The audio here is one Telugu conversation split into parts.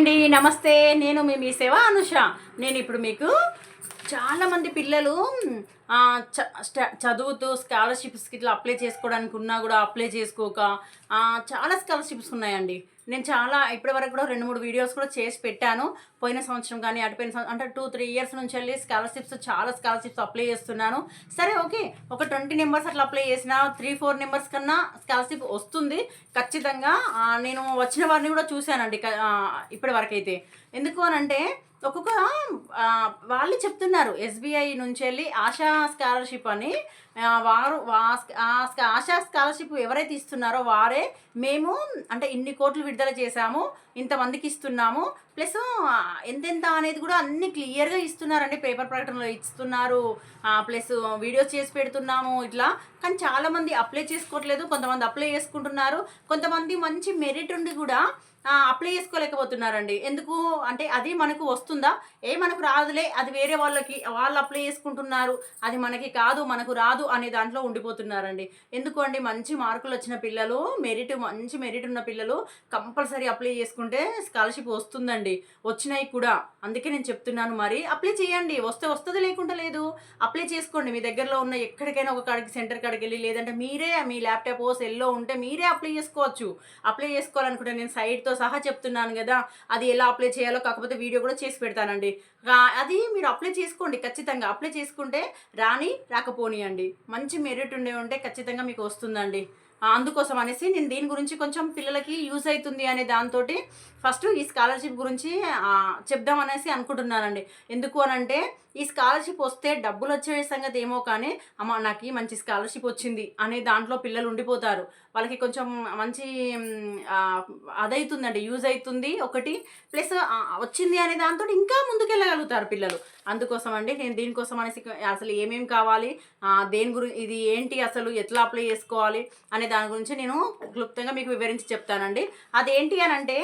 అండి నమస్తే నేను మీ మీ సేవ అనుష నేను ఇప్పుడు మీకు చాలామంది పిల్లలు చ- స్ట- చదువుతూ స్కాలర్షిప్స్కి ఇట్లా అప్లై చేసుకోవడానికి ఉన్నా కూడా అప్లై చేసుకోక చాలా స్కాలర్షిప్స్ ఉన్నాయండి. నేను చాలా ఇప్పటి వరకు కూడా రెండు మూడు వీడియోస్ కూడా చేసి పెట్టాను. పోయిన సంవత్సరం కానీ అటుపోయిన సంవత్సరం అంటే టూ త్రీ ఇయర్స్ నుంచి వెళ్ళి స్కాలర్షిప్స్ చాలా స్కాలర్షిప్స్ అప్లై చేస్తున్నాను. సరే ఓకే ఒక ట్వంటీ నెంబర్స్ అట్లా అప్లై చేసిన త్రీ ఫోర్ నెంబర్స్ కన్నా స్కాలర్షిప్ వస్తుంది. ఖచ్చితంగా నేను వచ్చిన వారిని కూడా చూశానండి ఇప్పటివరకైతే ఇప్పటి ఎందుకు అని అంటే ఒక్కొక్క వాళ్ళు చెప్తున్నారు ఎస్బీఐ నుంచి వెళ్ళి ఆశా స్కాలర్షిప్ అని. వారు ఆశా స్కాలర్షిప్ ఎవరైతే ఇస్తున్నారో వారే మేము అంటే ఇన్ని కోట్లు విడుదల చేశాము ఇంతమందికి ఇస్తున్నాము. ప్లస్ ఎంతెంత అనేది కూడా అన్ని క్లియర్గా ఇస్తున్నారండి పేపర్ ప్రకటనలో ఇస్తున్నారు. ప్లస్ వీడియోస్ చేసి పెడుతున్నాము ఇట్లా. కానీ చాలామంది అప్లై చేసుకోవట్లేదు కొంతమంది అప్లై చేసుకుంటున్నారు. కొంతమంది మంచి మెరిట్ ఉండి కూడా అప్లై చేసుకోలేకపోతున్నారండి. ఎందుకు? అంటే అది మనకు వస్తుందా? ఏ మనకు రాదులే అది వేరే వాళ్ళకి వాళ్ళు అప్లై చేసుకుంటున్నారు అది మనకి కాదు మనకు రాదు అనే దాంట్లో ఉండిపోతున్నారండి. ఎందుకు అండి మంచి మార్కులు వచ్చిన పిల్లలు మెరిట్ మంచి మెరిట్ ఉన్న పిల్లలు కంపల్సరీ అప్లై చేసుకుంటే స్కాలర్షిప్ వస్తుందండి. వచ్చినాయి కూడా. అందుకే నేను చెప్తున్నాను మరి. అప్లై చేయండి. వస్తే వస్తుంది లేకుండా లేదు. అప్లై చేసుకోండి. మీ దగ్గరలో ఉన్న ఎక్కడికైనా ఒక కాడికి సెంటర్ కాడికి వెళ్ళి లేదంటే మీరే మీ ల్యాప్టాప్ సెల్లో ఉంటే మీరే అప్లై చేసుకోవచ్చు. అప్లై చేసుకోవాలనుకుంటే నేను సైట్తో సహా చెప్తున్నాను కదా అది ఎలా అప్లై చేయాలో కాకపోతే వీడియో కూడా చేసి పెడతానండి. అది మీరు అప్లై చేసుకోండి ఖచ్చితంగా అప్లై చేసుకుంటే రాని రాకపోనియండి. మంచి మెరిట్ ఉండే ఉంటే ఖచ్చితంగా మీకు వస్తుందండి. అందుకోసం అనేసి నేను దీని గురించి కొంచెం పిల్లలకి యూజ్ అవుతుంది అనే దాంతో ఫస్ట్ ఈ స్కాలర్షిప్ గురించి చెప్దాం అనేసి అనుకుంటున్నానండి. ఎందుకు అని అంటే ఈ స్కాలర్షిప్ వస్తే డబ్బులు వచ్చే సంగతి ఏమో కానీ అమ్మ నాకు ఈ మంచి స్కాలర్షిప్ వచ్చింది అనే దాంట్లో పిల్లలు ఉండిపోతారు. వాళ్ళకి కొంచెం మంచి మ్, అదవుతుందండి యూజ్ అవుతుంది ఒకటి. ప్లస్ వచ్చింది అనే దాంతో ఇంకా ముందుకెళ్ళగలుగుతారు పిల్లలు. అందుకోసం అండి నేను దీనికోసం అనేసి అసలు ఏమేమి కావాలి దేని గురించి ఇది ఏంటి అసలు ఎట్లా అప్లై చేసుకోవాలి అనే దాని గురించి నేను క్లుప్తంగా మీకు వివరించి చెప్తానండి. అదేంటి అని అంటే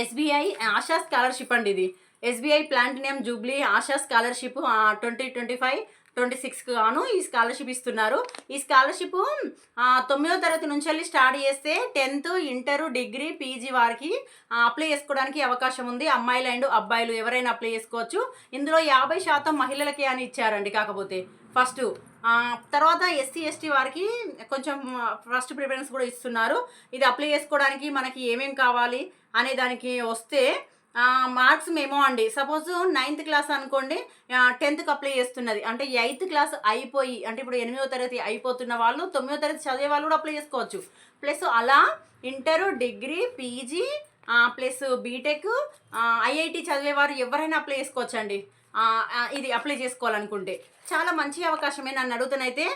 ఎస్బీఐ ఆశా స్కాలర్షిప్ అండి ఇది. SBI platinum jubilee Asha scholarship twenty twenty five twenty సిక్స్కి గాను ఈ స్కాలర్షిప్ ఇస్తున్నారు. ఈ స్కాలర్షిప్ తొమ్మిదో తరగతి నుంచి వెళ్ళి స్టార్ట్ చేస్తే టెన్త్ ఇంటర్ డిగ్రీ పీజీ వారికి అప్లై చేసుకోవడానికి అవకాశం ఉంది. అమ్మాయిలు అండ్ అబ్బాయిలు ఎవరైనా అప్లై చేసుకోవచ్చు. ఇందులో యాభై శాతం మహిళలకే అని ఇచ్చారండి కాకపోతే. ఫస్ట్ తర్వాత ఎస్సీ ఎస్టీ వారికి కొంచెం ఫస్ట్ ప్రిఫరెన్స్ కూడా ఇస్తున్నారు. ఇది అప్లై చేసుకోవడానికి మనకి ఏమేం కావాలి అనే దానికి వస్తే మార్క్స్ మేమో అండి. సపోజ్ నైన్త్ క్లాస్ అనుకోండి టెన్త్కి అప్లై చేస్తున్నది. అంటే ఎయిత్ క్లాస్ అయిపోయి అంటే ఇప్పుడు ఎనిమిదో తరగతి అయిపోతున్న వాళ్ళు తొమ్మిదో తరగతి చదివే వాళ్ళు కూడా అప్లై చేసుకోవచ్చు. ప్లస్ అలా inter degree PG plus BTech IIT చదివేవారు ఎవరైనా అప్లై చేసుకోవచ్చండి. ఇది అప్లై చేసుకోవాలనుకుంటే. చాలా మంచి అవకాశమే నన్ను అడుగుతానైతే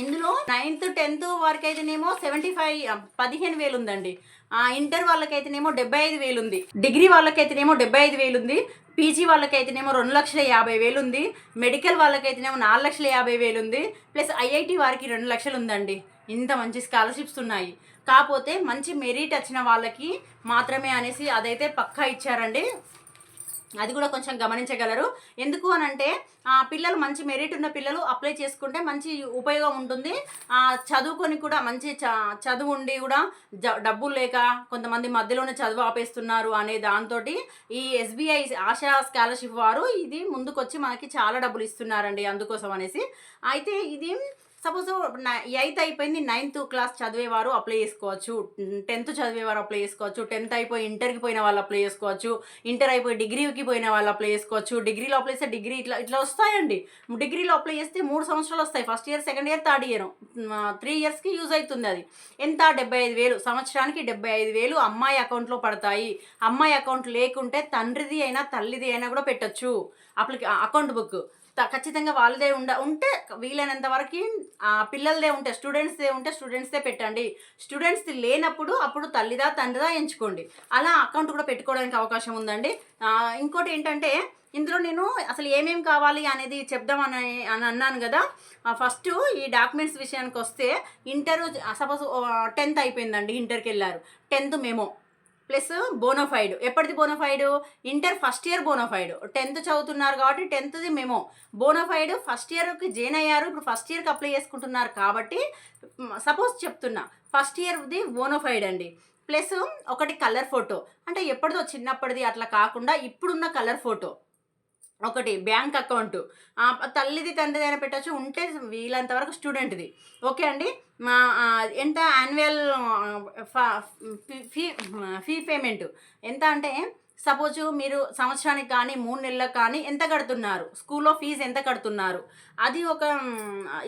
ఇందులో నైన్త్ టెన్త్ వరకు అయితేనేమో సెవెంటీ ఫైవ్ పదిహేను వేలు ఉందండి ఇంటర్ వాళ్ళకైతేనేమో డెబ్బై ఐదు వేలు ఉంది డిగ్రీ వాళ్ళకైతేనేమో డెబ్బై ఐదు వేలు ఉంది పీజీ వాళ్ళకైతేనేమో రెండు లక్షల యాభై వేలు ఉంది మెడికల్ వాళ్ళకైతేనేమో నాలుగు లక్షల యాభై వేలు ఉంది ప్లస్ ఐఐటి వారికి రెండు లక్షలు ఉందండి ఇంత మంచి స్కాలర్షిప్స్ ఉన్నాయి. కాకపోతే మంచి మెరిట్ వచ్చిన వాళ్ళకి మాత్రమే అనేసి అదైతే పక్కా ఇచ్చారండి. అది కూడా కొంచెం గమనించగలరు. ఎందుకు అని అంటే పిల్లలు మంచి మెరిట్ ఉన్న పిల్లలు అప్లై చేసుకుంటే మంచి ఉపయోగం ఉంటుంది. చదువుకొని కూడా మంచి చ చదువు ఉండి కూడా జ డబ్బులు లేక కొంతమంది మధ్యలోనే చదువు ఆపేస్తున్నారు అనే దాంతో ఈ ఎస్బీఐ ఆశా స్కాలర్షిప్ వారు ఇది ముందుకొచ్చి మనకి చాలా డబ్బులు ఇస్తున్నారండి అందుకోసం అనేసి. అయితే ఇది సపోజ్ ఎయిత్ అయిపోయింది నైన్త్ క్లాస్ చదివేవారు అప్లై చేసుకోవచ్చు. టెన్త్ చదివేవారు అప్లై చేసుకోవచ్చు. టెన్త్ అయిపోయి ఇంటర్కి పోయిన వాళ్ళు అప్లై చేసుకోవచ్చు. ఇంటర్ అయిపోయి డిగ్రీకి పోయిన వాళ్ళు అప్లై చేసుకోవచ్చు. డిగ్రీలో అప్లై చేస్తే డిగ్రీ ఇట్లా ఇట్లా వస్తాయండి. డిగ్రీలో అప్లై చేస్తే మూడు సంవత్సరాలు వస్తాయి. First year second year third year three ఇయర్స్కి యూజ్ అవుతుంది అది. ఎంత? డెబ్బై ఐదు వేలు. సంవత్సరానికి డెబ్బై ఐదు వేలు అమ్మాయి అకౌంట్లో పడతాయి. అమ్మాయి అకౌంట్ లేకుంటే తండ్రిది అయినా తల్లిది అయినా కూడా పెట్టచ్చు. అప్లికే అకౌంట్ బుక్ ఖచ్చితంగా వాళ్ళదే ఉండ ఉంటే వీలైనంత వరకు ఆ, పిల్లలదే ఉంటే స్టూడెంట్స్దే ఉంటే స్టూడెంట్స్దే పెట్టండి. స్టూడెంట్స్ది లేనప్పుడు అప్పుడు తల్లిదా తండ్రిదా ఎంచుకోండి. అలా అకౌంట్ కూడా పెట్టుకోవడానికి అవకాశం ఉందండి. ఇంకోటి ఏంటంటే ఇందులో నేను అసలు ఏమేమి కావాలి అనేది చెప్దామని అని అన్నాను కదా. ఫస్ట్ ఈ డాక్యుమెంట్స్ విషయానికి వస్తే ఇంటర్ సపోజ్ టెన్త్ అయిపోయిందండి ఇంటర్కి వెళ్ళారు టెన్త్ మేమో. Plus bonafide. ఎప్పటిది bonafide? Inter first year bonafide. Tenth చదువుతున్నారు కాబట్టి టెన్త్ది మేము. బోనోఫైడ్ ఫస్ట్ ఇయర్కి జాయిన్ అయ్యారు. ఇప్పుడు ఫస్ట్ ఇయర్కి అప్లై చేసుకుంటున్నారు కాబట్టి సపోజ్ చెప్తున్నా ఫస్ట్ ఇయర్ది బోనోఫైడ్ అండి. ప్లస్ ఒకటి కలర్ ఫోటో. అంటే ఎప్పటిదో చిన్నప్పటిది అట్లా కాకుండా ఇప్పుడున్న కలర్ ఫోటో. ఒకటి బ్యాంక్ అకౌంట్. తల్లిది తండ్రిదైనా పెట్టచ్చు ఉంటే వీలంత వరకు స్టూడెంట్ది. ఓకే అండి? మా ఎంత యాన్యువల్ ఫీ ఫీ పేమెంట్? ఎంత అంటే సపోజ్ మీరు సంవత్సరానికి కానీ మూడు నెలలకు కానీ ఎంత కడుతున్నారు? స్కూల్లో ఫీజు ఎంత కడుతున్నారు? అది ఒక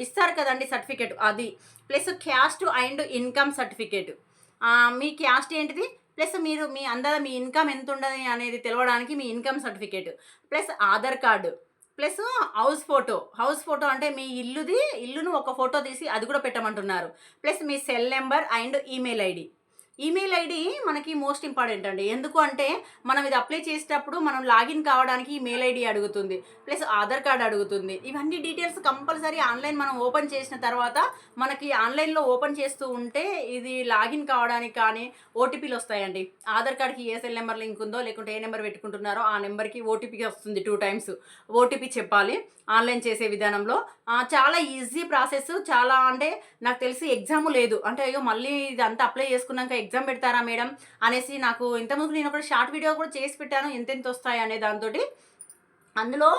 ఇస్తారు కదండి సర్టిఫికేట్ అది. Plus caste and income certificate. Me caste ఏంటిది? ప్లస్ మీరు మీ అందర మీ ఇన్కమ్ ఎంత ఉండదు అనేది తెలవడానికి మీ income certificate plus Aadhaar card plus house photo. House photo అంటే మీ ఇల్లుది ఇల్లును ఒక ఫోటో తీసి అది కూడా పెట్టమంటున్నారు. Plus me cell number and email ID. Email ID మనకి మోస్ట్ ఇంపార్టెంట్ అండి. ఎందుకు అంటే మనం ఇది అప్లై చేసేటప్పుడు మనం లాగిన్ కావడానికి ఈమెయిల్ ఐడి అడుగుతుంది ప్లస్ ఆధార్ కార్డ్ అడుగుతుంది. ఇవన్నీ డీటెయిల్స్ కంపల్సరీ ఆన్లైన్ మనం ఓపెన్ చేసిన తర్వాత మనకి ఆన్లైన్లో ఓపెన్ చేస్తూ ఉంటే ఇది లాగిన్ కావడానికి కానీ ఓటీపీలు వస్తాయండి. ఆధార్ కార్డ్కి ఏ సెల్ నెంబర్ లింక్ ఉందో లేకుంటే ఏ నెంబర్ పెట్టుకుంటున్నారో ఆ నెంబర్కి ఓటీపీ వస్తుంది టూ టైమ్స్. ఓటీపీ చెప్పాలి ఆన్లైన్ చేసే విధానంలో. చాలా ఈజీ ప్రాసెస్ చాలా అంటే నాకు తెలిసి ఎగ్జామ్ లేదు. అంటే అయ్యో మళ్ళీ ఇది అంతా అప్లై చేసుకున్నాక ఎగ్జామ్ పెడతారా మేడం? అనేసి నాకు ఇంతకుముందు నేను ఒక షార్ట్ వీడియో కూడా చేసి పెట్టాను. ఎంతెంత వస్తాయి అనే దాంతో అందులో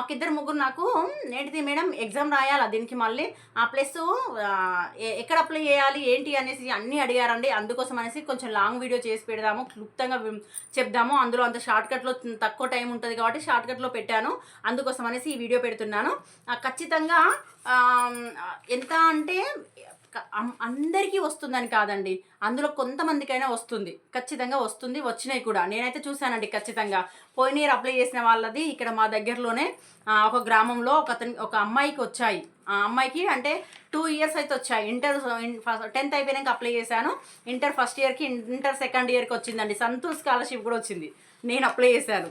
ఒక ఇద్దరు ముగ్గురు నాకు ఏంటిది మేడం? ఎగ్జామ్ రాయాలా దీనికి మళ్ళీ? ఆ ప్లస్ ఎక్కడ అప్లై చేయాలి? ఏంటి? అనేసి అన్నీ అడిగారండి. అందుకోసం అనేసి కొంచెం లాంగ్ వీడియో చేసి పెడదాము. క్లుప్తంగా చెప్దాము. అందులో అంత షార్ట్కట్లో తక్కువ టైం ఉంటుంది కాబట్టి షార్ట్కట్లో పెట్టాను. అందుకోసం అనేసి ఈ వీడియో పెడుతున్నాను. ఖచ్చితంగా ఎంత అంటే అందరికీ వస్తుందని కాదండి. అందులో కొంతమందికైనా వస్తుంది. ఖచ్చితంగా వస్తుంది. వచ్చినాయి కూడా. నేనైతే చూశానండి ఖచ్చితంగా. పోయిన ఇయర్ అప్లై చేసిన వాళ్ళది ఇక్కడ మా దగ్గరలోనే ఒక గ్రామంలో ఒక ఒక అమ్మాయికి వచ్చాయి. ఆ అమ్మాయికి అంటే టూ ఇయర్స్ అయితే వచ్చాయి. ఇంటర్ టెన్త్ అయిపోయినాక అప్లై చేశాను. ఇంటర్ ఫస్ట్ ఇయర్కి ఇంటర్ సెకండ్ ఇయర్కి వచ్చిందండి. సంతూర్ స్కాలర్షిప్ కూడా వచ్చింది. నేను అప్లై చేశాను.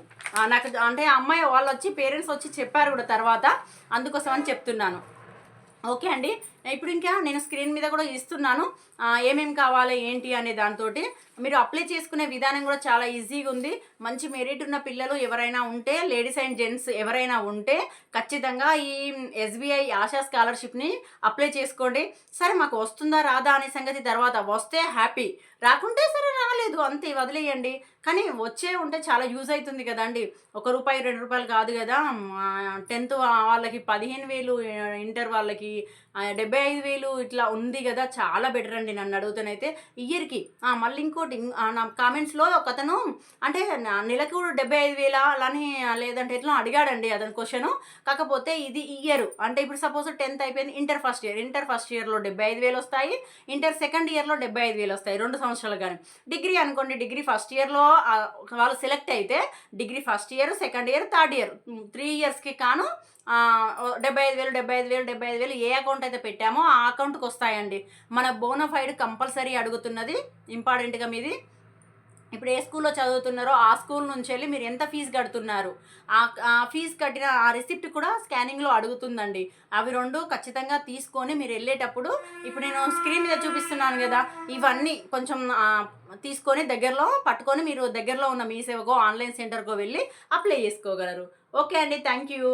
నాకు అంటే ఆ అమ్మాయి వాళ్ళు వచ్చి పేరెంట్స్ వచ్చి చెప్పారు కూడా తర్వాత. అందుకోసం అని చెప్తున్నాను. ఓకే అండి. ఇప్పుడు ఇంకా నేను స్క్రీన్ మీద కూడా ఇస్తున్నాను. ఏమేమి కావాలి ఏంటి అనే దాంతో మీరు అప్లై చేసుకునే విధానం కూడా చాలా ఈజీగా ఉంది. మంచి మెరిట్ ఉన్న పిల్లలు ఎవరైనా ఉంటే లేడీస్ అండ్ జెంట్స్ ఎవరైనా ఉంటే ఖచ్చితంగా ఈ ఎస్బీఐ ఆశా స్కాలర్షిప్ని అప్లై చేసుకోండి. సరే మాకు వస్తుందా రాదా అనే సంగతి తర్వాత వస్తే హ్యాపీ రాకుంటే సరే రాలేదు అంతే వదిలేయండి. కానీ వచ్చే ఉంటే చాలా యూజ్ అవుతుంది కదండి. ఒక రూపాయి రెండు రూపాయలు కాదు కదా. టెన్త్ వాళ్ళకి పదిహేను వేలు ఇంటర్ వాళ్ళకి డెబ్బై ఐదు వేలు ఇట్లా ఉంది కదా చాలా బెటర్ అండి నన్ను అడుగుతానైతే ఇయర్కి మళ్ళీ ఇంకోటి నా కామెంట్స్లో ఒక అతను అంటే నెలకు డెబ్బై ఐదు వేల అలానే లేదంటే ఎట్లా అడిగాడండి అతని క్వశ్చన్ కాకపోతే ఇది ఇయర్. అంటే ఇప్పుడు సపోజ్ టెన్త్ అయిపోయింది inter first year. Inter first ఇయర్లో డెబ్బై ఐదు వేలు వస్తాయి ఇంటర్ సెకండ్ ఇయర్లో డెబ్బై ఐదు వేలు వస్తాయి రెండు సంవత్సరాలు కానీ డిగ్రీ అనుకోండి డిగ్రీ ఫస్ట్ ఇయర్లో వాళ్ళు సెలెక్ట్ అయితే degree first year second year third year three ఇయర్స్కి కాను డెబ్బై ఐదు వేలు డెబ్బై ఐదు వేలు డెబ్బై ఐదు వేలు ఏ అకౌంట్ అయితే పెట్టామో ఆ అకౌంట్కి వస్తాయండి. మన బోనఫైడ్ కంపల్సరీ అడుగుతున్నది ఇంపార్టెంట్గా మీది. ఇప్పుడు ఏ స్కూల్లో చదువుతున్నారో ఆ స్కూల్ నుంచి వెళ్ళి మీరు ఎంత ఫీజు కడుతున్నారు? ఆ ఫీజు కట్టిన ఆ రిసిప్ట్ కూడా స్కానింగ్లో అడుగుతుందండి. అవి రెండు ఖచ్చితంగా తీసుకొని మీరు వెళ్ళేటప్పుడు ఇప్పుడు నేను స్క్రీన్ మీద చూపిస్తున్నాను కదా ఇవన్నీ కొంచెం తీసుకొని దగ్గరలో పట్టుకొని మీరు దగ్గరలో ఉన్న మీ సేవకో ఆన్లైన్ సెంటర్కో వెళ్ళి అప్లై చేసుకోగలరు. ఓకే అండి థ్యాంక్ యూ